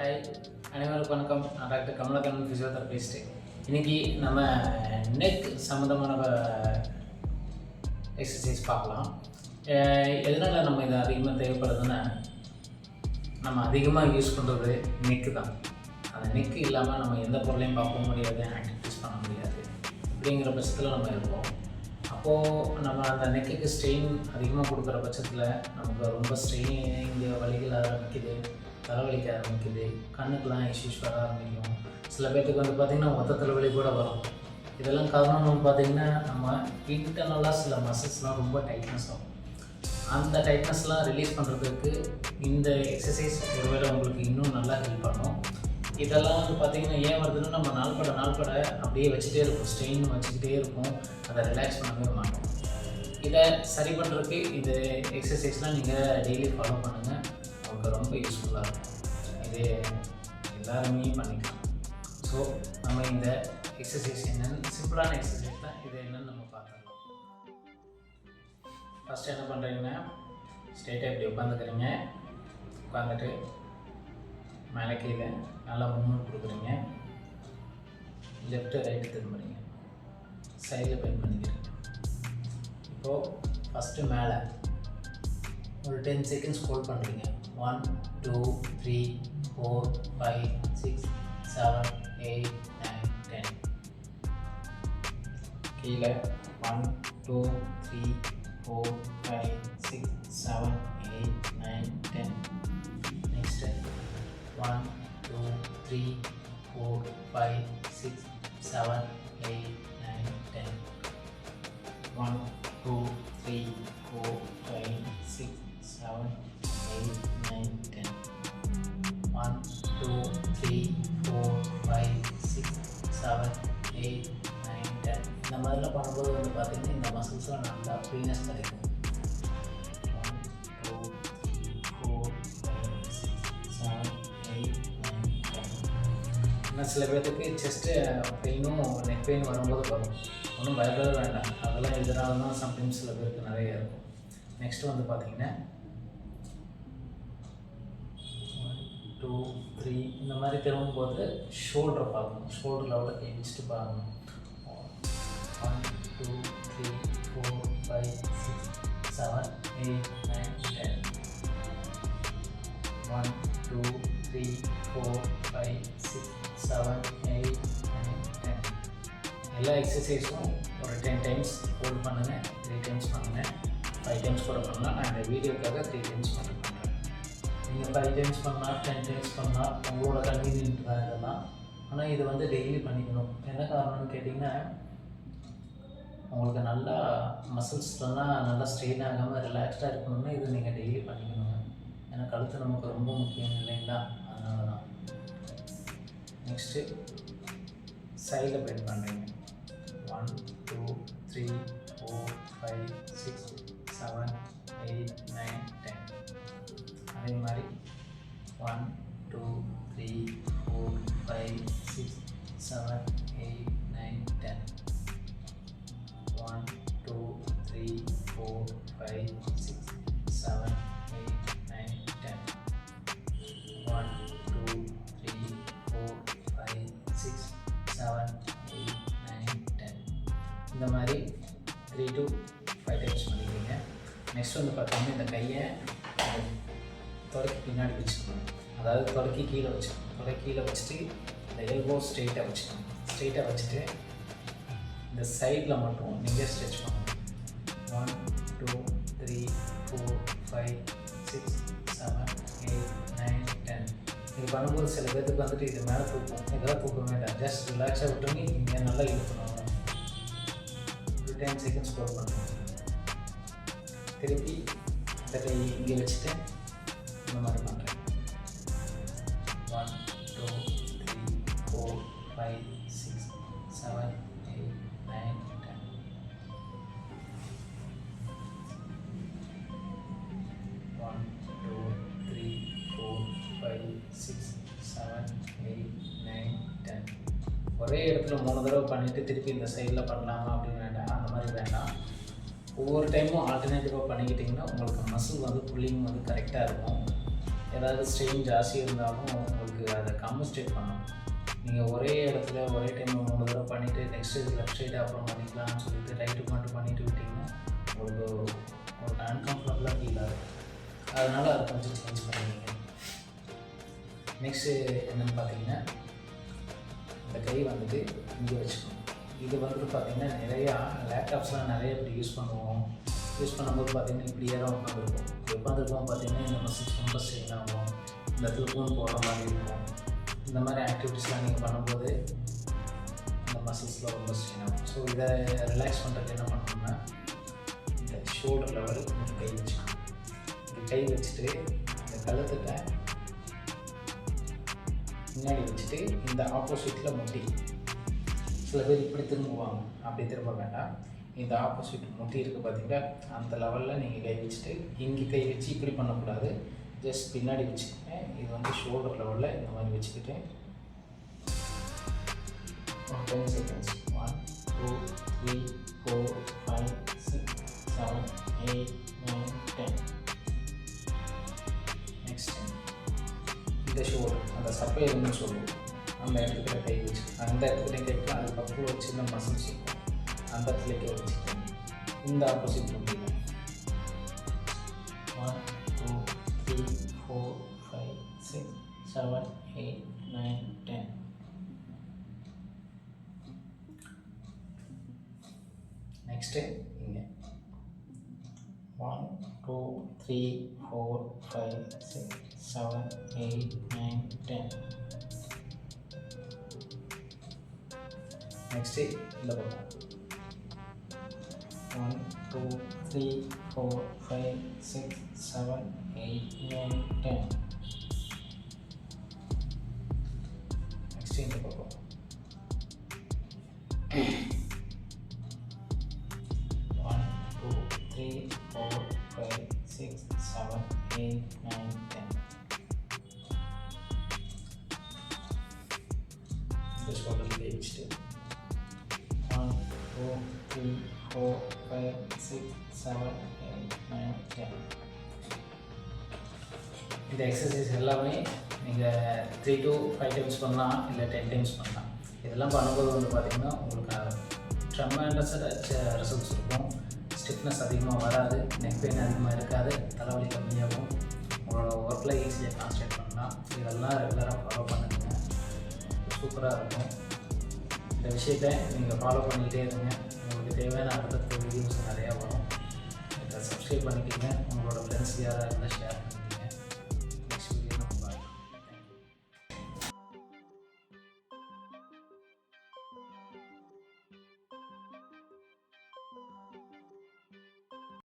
Hi அனைவருக்கும் வணக்கம். நான் டாக்டர் கமலக்கண்ணன் ஃபிசியோதெரபிஸ்ட் இன்றைக்கி நம்ம நெக் சம்மந்தமான எக்ஸசைஸ் பார்க்கலாம். எதனால் நம்ம இது அதிகமாக தேவைப்படுதுன்னா நம்ம அதிகமாக யூஸ் பண்ணுறது நெக்கு தான். அந்த நெக்கு இல்லாமல் நம்ம எந்த பொருளையும் பார்க்க முடியாது ஆக்டிவிட்டிஸ் பண்ண முடியாது. அப்படிங்கிற பட்சத்தில் நம்ம இருப்போம். அப்போது நம்ம அந்த நெக்குக்கு ஸ்ட்ரெயின் அதிகமாக கொடுக்குற பட்சத்தில் நமக்கு ரொம்ப ஸ்ட்ரெயின் இங்கே வழிகள் ஆரம்பிக்குது. தலைவலிக்க ஆரம்பிக்குது. கண்ணுக்கெலாம் இஷ்யூஸ் வர ஆரம்பிக்கும். சில பேர்த்துக்கு வந்து பார்த்திங்கன்னா மொத்த தலைவலி கூட வரும். இதெல்லாம் காரணம் நம்ம பார்த்திங்கன்னா நம்ம இன்டர்னலாக சில மசில்ஸ்லாம் ரொம்ப டைட்னஸ் ஆகும். அந்த டைட்னஸ்லாம் ரிலீஸ் பண்ணுறதுக்கு இந்த எக்ஸசைஸ் ஒருவேளை உங்களுக்கு இன்னும் நல்லா ஹெல்ப் பண்ணும். இதெல்லாம் வந்து பார்த்திங்கன்னா ஏன் வருதுன்னு நம்ம நாள்பட நாள்பட அப்படியே வச்சுட்டே இருக்கும் ஸ்ட்ரெயின் வச்சுக்கிட்டே இருக்கும் அதை ரிலாக்ஸ் பண்ணவே மாட்டோம். இதை சரி பண்ணுறதுக்கு இந்த எக்ஸசைஸ்லாம் நீங்கள் டெய்லி ஃபாலோ பண்ணுங்கள் உங்களுக்கு ரொம்ப யூஸ்ஃபுல்லாக இருக்கும். இது எல்லாருமே பண்ணிக்கலாம். ஸோ நம்ம இந்த எக்ஸசைஸ் என்னென்னு சிம்பிளான எக்ஸசைஸ் தான் இது என்னென்னு நம்ம பார்த்துக்கலாம் ஃபஸ்ட்டு என்ன பண்ணுறீங்கன்னா ஸ்ட்ரெயிட்டாக இப்படி உட்காந்துக்கிறீங்க. உட்காந்துட்டு மேலே கீழே நல்லா மூவ்மெண்ட் கொடுக்குறீங்க. லெஃப்ட்டு ரைட்டு திரும்புறீங்க. சைடில் பெயிண்ட் பண்ணிக்கிறீங்க. இப்போது ஃபஸ்ட்டு மேலே ஒரு டென் செகண்ட்ஸ் ஹோல்ட் பண்ணுறீங்க 1, 2, 3, 4, 5, 6, 7, 8, 9, 10. கீழே 1, 2, 3, 4, 5, 6, 7, 8, 9, 10. Next, 1, 2, 3, 4, 5, 6, 7, 8, 9, 10. 1, 2, 3, 4, 5, 6, 7, 8, nine, ten. One, two, three, four, five, six, seven, eight, nine, ten. இந்த மாதிரிலாம் பண்ணும்போது வந்து பார்த்திங்கன்னா இந்த மசில்ஸ்லாம் நல்லா ஃப்ரீனஸ் கிடைக்கும் சில பேர்த்துக்கு செஸ்ட்டு பெயினும் நெக் பெயின் வரும்போது வரும் ஒன்றும் பயப்பட வேண்டாம் அதெல்லாம் இதனால தான் சம்டைம்ஸ் சில பேருக்கு நிறைய இருக்கும் நெக்ஸ்ட் வந்து பார்த்திங்கன்னா டூ த்ரீ இந்த மாதிரி திரும்பும்போது ஷோல்டரை பார்க்கணும். ஷோல்டர் லெவலில் கை வச்சுட்டு பார்க்கணும் one two three four five six seven eight nine ten one two three four five six seven eight nine ten எல்லா எக்ஸசைஸும் ஒரு டென் டைம்ஸ் ஹோல்ட் பண்ணுங்கள் த்ரீ டைம்ஸ் பண்ணுங்கள் ஃபைவ் டைம்ஸ் கூட பண்ணலாம். நான் இந்த வீடியோக்காக த்ரீ டைம்ஸ் பண்ணுறேன். நீங்கள் ஃபைவ் டைம்ஸ் பண்ணால் டென் டைம்ஸ் பண்ணால் உங்களோட கன்வீனியன்ட் தான் இதெல்லாம். ஆனால் இது வந்து டெய்லி பண்ணிக்கணும். என்ன காரணம்னு கேட்டிங்கன்னா உங்களுக்கு நல்லா மசில்ஸ்லாம் நல்லா ஸ்ட்ரெயின் ஆகாமல் ரிலாக்ஸ்டாக இருக்கணும்னா இது நீங்கள் டெய்லி பண்ணிக்கணுங்க. ஏன்னா கழுத்து நமக்கு ரொம்ப முக்கியம் இல்லைங்களா? அதனால தான் நெக்ஸ்ட்டு சைடில் பெயிண்ட் பண்ணுறீங்க one two three four five six seven eight nine ten அதே மாதிரி one two three four five six seven eight nine ten one two three four five six seven eight nine ten one two three four five six seven eight nine ten இந்த மாதிரி three two five times பண்ணிக்கிறீங்க next வந்து பார்த்தீங்கன்னா இந்த கையை தொடக்கி பின்னாடி வச்சுக்கணும். அதாவது தொடக்கி கீழே வச்சுக்கணும். தொடக்கி கீழே வச்சுட்டு இந்த எல்போ ஸ்ட்ரெயிட்டாக வச்சுக்கணும். ஸ்ட்ரெயிட்டாக வச்சுட்டு இந்த சைடில் மட்டும் நீங்கள் ஸ்ட்ரெச் பண்ணணும். One two three four five six seven eight nine ten இது பண்ணும்போது சில பேர்த்துக்கு வந்துட்டு இது மேலே தூக்கும் இதெல்லாம் தூக்க வேண்டாம் ஜஸ்ட் ரிலாக்ஸாக விட்டு இங்கே நல்லா இழுக்கணும் ஒரு டென் செகண்ட்ஸ் ஸ்கோர் பண்ணுங்க. திருப்பி இந்த கை இங்கே வச்சுட்டு இந்த மாதிரி பண்ணுறேன் one two three four five six seven eight nine ten one two three four five six seven eight nine ten ஒரே இடத்துல மூணு தடவை பண்ணிவிட்டு திருப்பி இந்த சைடில் பண்ணலாமா அப்படின்னு வேண்டாம் அந்த மாதிரி வேண்டாம். ஒவ்வொரு டைமும் ஆல்டர்னேட்டிவாக பண்ணிக்கிட்டிங்கன்னா உங்களுக்கு மசில் வந்து புல்லிங் வந்து கரெக்டாக இருக்கும். ஏதாவது ஸ்ட்ரெயின் ஜாஸ்தி இருந்தாலும் உங்களுக்கு அதை காம்பன்சேட் பண்ணணும். நீங்கள் ஒரே இடத்துல ஒரே டைம் மூணு தடவை பண்ணிவிட்டு நெக்ஸ்ட் இது லெஃப்ட் சைடு அப்புறம் பண்ணிக்கலாம்னு சொல்லிட்டு ரைட்டு மட்டும் பண்ணிட்டு விட்டிங்கன்னா உங்களுக்கு ஒரு அன்கம்ஃபர்டபுளாக ஃபீல் ஆகும் அதனால் அதை கொஞ்சம் சேஞ்ச் பண்ணுவீங்க. நெக்ஸ்ட்டு என்னென்னு பார்த்தீங்கன்னா இந்த கை வந்துட்டு இங்கே வச்சுக்கணும். இது வந்துட்டு பார்த்திங்கன்னா நிறையா லேப்டாப்ஸ்லாம் நிறைய இப்படி யூஸ் பண்ணுவோம். யூஸ் பண்ணும்போது பார்த்தீங்கன்னா இப்படியே தான் உட்காந்துருக்கும் உட்காந்துருக்கோம் பார்த்தீங்கன்னா இந்த மசில்ஸ் ரொம்ப ஸ்ட்ரெயின் ஆகும் இந்த இடத்துல ஃபோன் போடுற மாதிரி இருக்கும் இந்த மாதிரி ஆக்டிவிட்டீஸ்லாம் நீங்கள் பண்ணும்போது இந்த மசில்ஸில் ரொம்ப ஸ்ட்ரெயின் ஆகும் ஸோ இதை ரிலாக்ஸ் பண்ணுறதுக்கு என்ன பண்ணணும்னா இந்த ஷோல்டர் லெவல் இந்த கை வச்சுக்கணும் இந்த கை வச்சுட்டு இந்த கழுத்துட்ட முன்னாடி வச்சுட்டு இந்த ஆப்போசிட்டில் முட்டி சில பேர் இப்படி திரும்புவாங்க அப்படி திரும்ப வேண்டாம் இந்த ஆப்போசிட் முட்டி இருக்குது பார்த்தீங்களா அந்த லெவலில் நீங்கள் கை வச்சுட்டு இங்கே கை வச்சு இப்படி பண்ணக்கூடாது. ஜஸ்ட் பின்னாடி வச்சுக்கிட்டேன் இது வந்து ஷோல்டர் லெவலில் இந்த மாதிரி வச்சுக்கிட்டேன் ten seconds one two three four five six seven eight nine ten next இந்த ஷோல்டர் அந்த சப்பையல்னு சொல்லுவோம். அந்த இடத்துல கை வச்சு. அந்த இடத்துல கை வைக்க பக்கத்தில் ஒரு சின்ன மசில்ஸ் இருக்கும் அந்த இடத்துல கை வச்சுட்டு இந்த ஆப்போசிட் முடியல one two three four five six seven eight nine ten next இங்கே. One two three four five six seven eight nine ten next இந்த பக்கம் one, two, three, four, five, six, seven, eight, nine, ten. Exchange করব one, two, three, four, five, six, seven, eight, nine, ten. Four, five, five six seven nine, ten. இந்த exercise எல்லாமே நீங்கள் three to five times பண்ணலாம் இல்லை ten times பண்ணலாம். இதெல்லாம் பண்ணும்போது வந்து பார்த்திங்கன்னா உங்களுக்கு ட்ரமெண்டஸ் ரிசல்ட்ஸ் இருக்கும். ஸ்டிஃப்னஸ் அதிகமாக வராது நெக் பெயின் அதிகமாக இருக்காது தலைவலி கம்மியாகும். உங்களோட ஒர்க்கில் ஈஸியாக கான்சன்ட்ரேட் பண்ணலாம். இதெல்லாம் ரெகுலராக ஃபாலோ பண்ணுங்க. சூப்பராக இருக்கும். இந்த விஷயத்தை நீங்கள் ஃபாலோ பண்ணிக்கிட்டே இருங்க. தேவையான அடுத்தடுத்த வீடியோஸ் நிறையா வரும். இதை சப்ஸ்கிரைப் பண்ணிக்கிங்க. உங்களோட ஃப்ரெண்ட்ஸ் யாராக இருந்தால் ஷேர் பண்ணுங்கள்